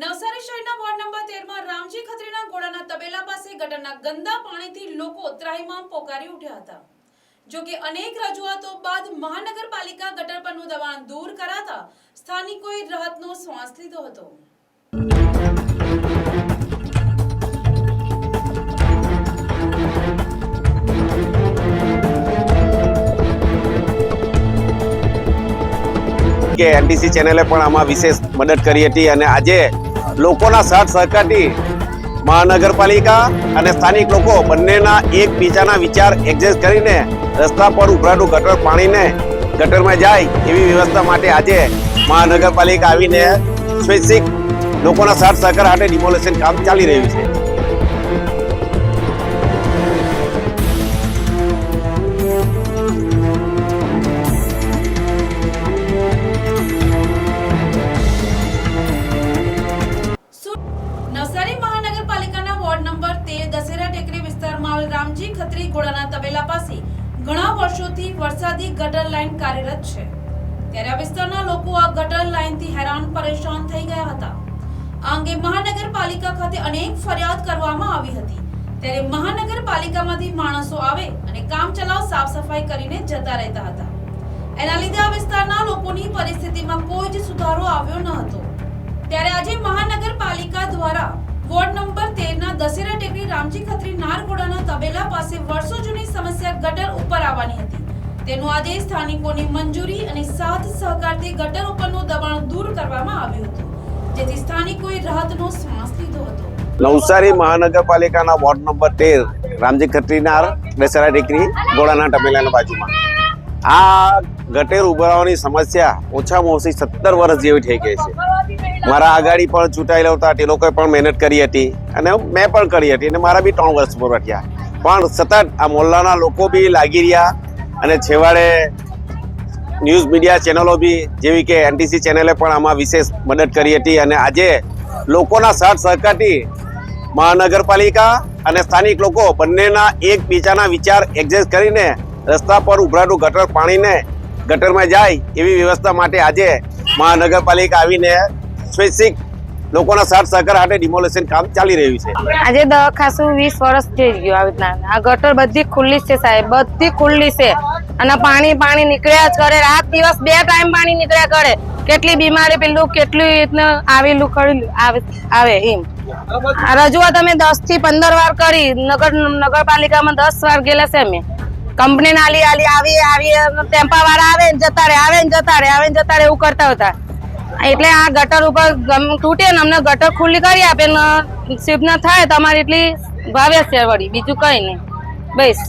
નવસારી શહેરના ward number તેરમાં રામજી ખત્રીના ગોળાના તબેલા પાસે ગટરના ગંદા પાણીથી લોકો ત્રાહિમામ પોકારી ઉઠ્યા હતા. જો કે અનેક રજૂઆતો બાદ મહાનગરપાલિકા ગટર પરનું દબાણ દૂર કરાતા સ્થાનિકોએ રાહતનો શ્વાસ લીધો હતો. કે એનટીસી ચેનલે પણ આમાં વિશેષ મદદ કરી હતી અને આજે લોકોના સાથ સહકારથી મહાનગરપાલિકા અને સ્થાનિક લોકો બંનેના એકબીજાના વિચાર એડજસ્ટ કરીને રસ્તા પર ઉભરાતું ગટર પાણીને ગટરમાં જાય એવી વ્યવસ્થા માટે આજે મહાનગરપાલિકા આવીને સ્પેસિક લોકોના સાથ સહકાર માટે ડિમોલેશન કામ ચાલી રહ્યું છે. રામજી ખત્રી ગોળાના તબેલા પાસે ઘણા વર્ષોથી વરસાદી ગટર લાઇન કાર્યરત છે. ત્યારે આ વિસ્તારના લોકો આ ગટર લાઇનથી હેરાન, પરેશાન થઈ ગયા હતા. આ અંગે મહાનગરપાલિકા ખાતે અનેક ફરિયાદ કરવામાં આવી હતી. ત્યારે મહાનગરપાલિકામાંથી માણસો આવે અને કામ ચલાવ સાફ સફાઈ કરીને જતા રહેતા હતા. એના લીધે આ વિસ્તારના લોકોની પરિસ્થિતિમાં કોઈ જ સુધારો આવ્યો ન હતો. ત્યારે આજે મહાનગરપાલિકા દ્વારા વોર્ડ દશેરા ટેકરી રામજી ખત્રી નારગોડાના તબેલા પાસે વર્ષો જૂની સમસ્યા ગટર ઉપર આવવાની હતી. તેનો આજે સ્થાનિકોની મંજૂરી અને સાથ સહકારથી ગટર ઉપરનું દબાણ દૂર કરવામાં આવ્યું હતું. જેથી સ્થાનિકોએ રાહતનો શ્વાસ લીધો હતો. નવસારી મહાનગરપાલિકાના વોર્ડ નંબર તેર, રામજી ખત્રીનાર દશેરા ટેકરી, ગોળાના ટમેલાના બાજુમાં. આ ગટેર ઉભરાવાની સમસ્યા ઓછામાં ઓછી સત્તર વર્ષ જેવી થઈ ગઈ છે. મારા આગાડી પણ ચૂંટાયેલા હતા તે લોકોએ પણ મહેનત કરી હતી અને મેં પણ કરી હતી અને મારા બી ત્રણ વર્ષ પૂરા થયા. પણ સતત આ મોહલ્લાના લોકો બી લાગી રહ્યા અને છેવાડે ન્યૂઝ મીડિયા ચેનલો બી જેવી કે એનટીસી ચેનલે પણ આમાં વિશેષ મદદ કરી હતી અને આજે લોકોના સાથ સહકારથી મહાનગરપાલિકા અને સ્થાનિક લોકો બંનેના એકબીજાના વિચાર એડજસ્ટ કરીને રસ્તા પર ઉભરાતું ગટર પાણીને ગટરમાં જાય એવી વ્યવસ્થા માટે આજે મહાનગરપાલિકા આવીને સ્પેસિફિક લોકોના સાથ સહકાર હાટે ડિમોલેશન કામ ચાલી રહ્યું છે. આજે દવાખાસું વીસ વર્ષ થઈ ગયું આવી રીતના. આ ગટર બધી ખુલ્લી છે સાહેબ, બધી ખુલ્લી છે. અને પાણી પાણી નીકળ્યા જ કરે. રાત દિવસ બે ટાઈમ પાણી નીકળ્યા કરે. કેટલી બીમારી પેલું, કેટલી રીતના આવેલું કરેલું આવે એમ. રજૂઆત અમે દસથી પંદર વાર કરી. નગર, નગરપાલિકામાં દસ વાર ગયેલા છે અમે. કંપની આલી આલી, આવી આવી ટેમ્પા વાળા આવે ને જતા રે આવે ને જતા રે આવે ને જતા રે એવું કરતા હતા. એટલે આ ગટર ઉપર તૂટે ને અમને ગટર ખુલ્લી કરી આપે ને શિફ્ટ ના થાય તમારી એટલી ભાવે છે વળી, બીજું કઈ નહીં. બસ.